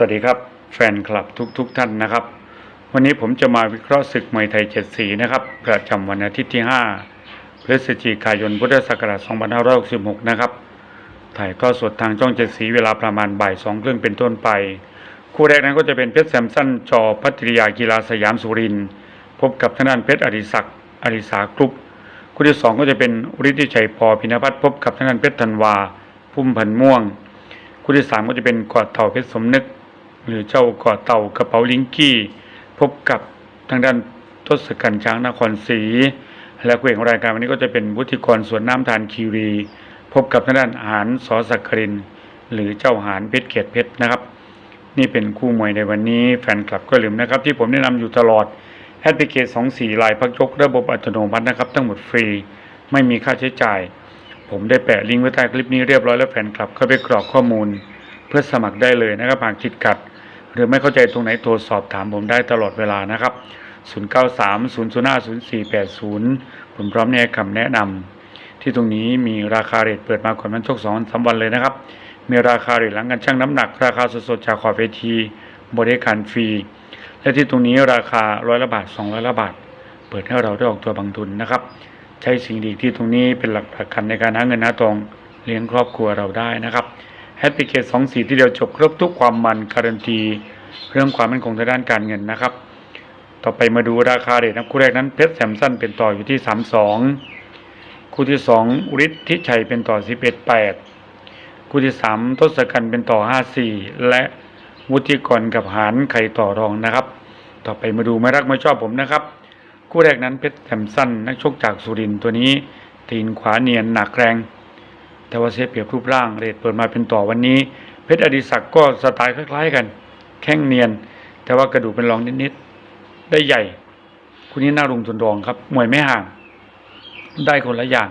สวัสดีครับแฟนคลับทุกๆทท่านนะครับ วันนี้ผมจะมาวิเคราะห์ศึกมวยไทยเจ็ดสีนะครับประจำวันอาทิตย์ที่ 5 พฤศจิกายนพุทธศักราช2566 นะครับ ถ่ายทอดสดทางช่องเจ็ดสีเวลาประมาณบ่ายสองครึ่งเป็นต้นไป คู่แรกนั้นก็จะเป็นเพชรแซมสันจอพัทยากีฬาสยามสุรินพบกับทางด้านเพชรอดิศักดิ์อดิสากรุ๊ปคู่ที่สองก็จะเป็นฤทธิชัยพอพินพัฒน์พบกับทางด้านเพชรธันวา พุ่มพันม่วงคู่ที่สามก็จะเป็นกอดเต่าเพชรสมนึก หรือเจ้ากอเต่ากระเป๋าลิงกี้ พบกับทางด้านทศกัณฐ์ช้างนครศรีและคู่เอของรายการวันนี้ก็จะเป็นวุฒิกรสวนน้ำทานคีรี พบกับทางด้านหารสอสักกริน หรือเจ้าหารเพชรเกียรติเพชรนะครับ นี่เป็นคู่มวยในวันนี้แฟนคลับก็ลืมนะครับ ที่ผมแนะนำอยู่ตลอดแอปพลิเคชัน24ลายพักยกระบบอัตโนมัตินะครับ ทั้งหมดฟรี ไม่มีค่าใช้จ่าย ผมได้แปะลิงก์ไว้ใต้คลิปนี้เรียบร้อยแล้วแฟนคลับเข้าไปกรอกข้อมูล เพื่อสมัครได้เลยนะครับหากติดขัด หรือไม่เข้าใจตรงไหนโทรสอบถามผมได้ตลอดเวลานะครับ 0930050480 ผมพร้อมในคำแนะนำที่ตรงนี้มีราคาเรทเปิดมาก่อนมันชกสองสามวันเลยนะครับ มีราคาเรทหลังการชั่งน้ำหนัก ราคาสดๆจากขอบเวทีบริการฟรี และที่ตรงนี้ราคาร้อยละบาทสองร้อยละบาท เปิดให้เราได้ออกตัวบางทุนนะครับ ใช้สิ่งดีที่ตรงนี้เป็นหลักประกันในการหาเงินหาทองเลี้ยงครอบครัวเราได้นะครับ แฮปปี้เคสสองสีที่เดียวจบครบทุกความมันการันตีเรื่องความมั่นคงทางด้านการเงินนะครับ ต่อไปมาดูราคาเรทนะคู่แรกนั้นเพชรแซมสันเป็นต่ออยู่ที่สามสองคู่ที่สองฤทธิชัยเป็นต่อสิบเอ็ดแปดคู่ที่สามทศกัณฐ์เป็นต่อห้าสี่และวุฒิกรกับหารไข่ต่อรองนะครับ ต่อไปมาดูไม่รักไม่ชอบผมนะครับ คู่แรกนั้นเพชรแซมสันนักชกจากสุรินทร์ตัวนี้ตีนขวาเนียนหนักแรง แต่ว่าเสียเปรียบรูปร่างเรทเปิดมาเป็นต่อวันนี้ เพชรอดิศักก์ก็สไตล์คล้าย ๆ กัน แข้งเนียน แต่ว่ากระดูกเป็นรองนิดๆได้ใหญ่คุณนี้น่าลงทุนรองครับมวยไม่ห่าง ได้คนละอย่าง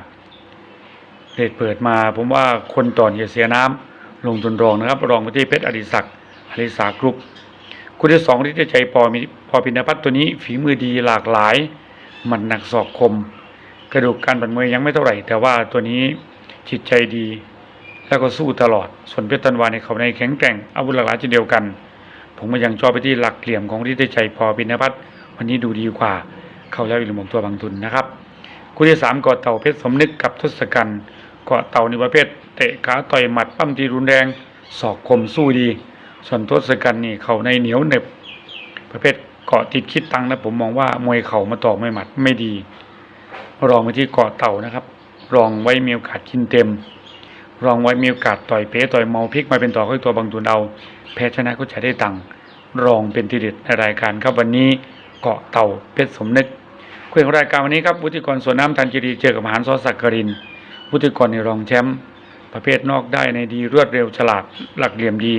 เรทเปิดมาผมว่าคนต่อนอย่าเสียน้ำลงทุนรองนะครับ รองไปที่เพชรอดิศักก์อดิสากรุ๊ปคุณที่สองที่จะใจปอมีพอพินพัฒน์ตัวนี้ฝีมือดีหลากหลาย มันหนักศอกคม กระดูกการบันมวยยังไม่เท่าไหร่ แต่ว่าตัวนี้ จิตใจดี แล้วก็สู้ตลอด ส่วนเพชรตันวาในเขาในแข็งแกร่งอาวุธหลากหลายเช่นเดียวกัน ผมก็ยังชอบไปที่หลักเหลี่ยมของที่ได้ใจพอพินพัฒน์วันนี้ดูดีกว่า เข้าแล้วอีกหนึ่งตัวบางทุนนะครับคู่ที่สามเกาะเต่าเพชรสมนึกกับทศกัณฐ์เกาะเต่าในประเภทเตะขาต่อยหมัดปั้มทีรุนแรงศอกคมสู้ดี ส่วนทศกัณฐ์นี่เขาในเหนียวเหน็บ ประเภทเกาะติดคิดตังนะผมมองว่ามวยเข่ามาต่อไม่หมัดไม่ดี รองไปที่เกาะเต่านะครับ รองไว้มีโอกาสกินเต็ม รองไว้มีโอกาสต่อยเป๊ต่อยเมาพลิกมาเป็นต่อค่อยตัวบางทุนเอาแพ้ชนะก็จะได้ตังค์รองเป็นทีเด็ดในรายการครับวันนี้เกาะเต่าเพชรสมนึกคุยของรายการวันนี้ครับวุฒิกรสวนน้ำทันจิรีเจอกับมหารซอสักกรินวุฒิกรในรองแชมป์ประเภทนอกได้ในดีรวดเร็วฉลาดหลักเหลี่ยมดี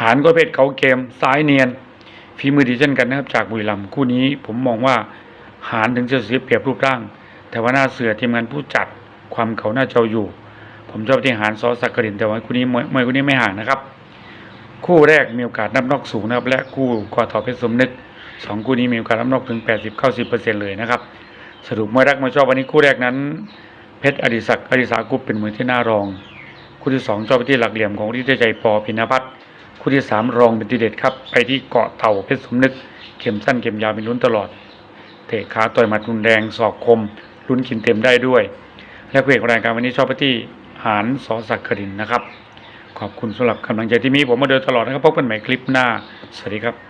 หารก็เพศเขาเกมซ้ายเนียนฝีมือดีเช่นกันนะครับจากบุรีรัมย์คู่นี้ผมมองว่าหารถึงจะเสียเปรียบรูปร่าง แต่ว่าหน้าเสือทีมงานผู้จัด ความเขาหน้าเจ้าอยู่ ผมชอบที่หารซอสักกรินแต่ว่าคู่นี้มวยมวยคู่นี้ไม่ห่างนะครับ คู่แรกมีโอกาสนับนอกสูงนะครับ และคู่กอทอเพชรสมนึกสองคู่นี้มีโอกาสนับนอกถึง 80-90%เลยนะครับ สรุปมวยรักมวยชอบวันนี้คู่แรกนั้น เพชรอดิศักดิ์อดิสากุปเป็นมวยที่น่ารอง คู่ที่สองชอบไปที่หลักเหลี่ยมของทธิใจปอพินพัฒน์คู่ที่สามรองเป็นทีเด็ดครับไปที่เกาะเต่าเพชรสมนึกเข็มสั้นเข็มยาวเป็นลุ้นตลอดเตะขาต่อยหมัดรุนแรงศอกคมลุ้นกินเต็มได้ด้วย และเอกขอรายการวันนี้ชอบไปที่หารสอศักดิ์ครินนะครับ ขอบคุณสำหรับกำลังใจที่มีผมมาโดยตลอดนะครับพบกันใหม่คลิปหน้า สวัสดีครับ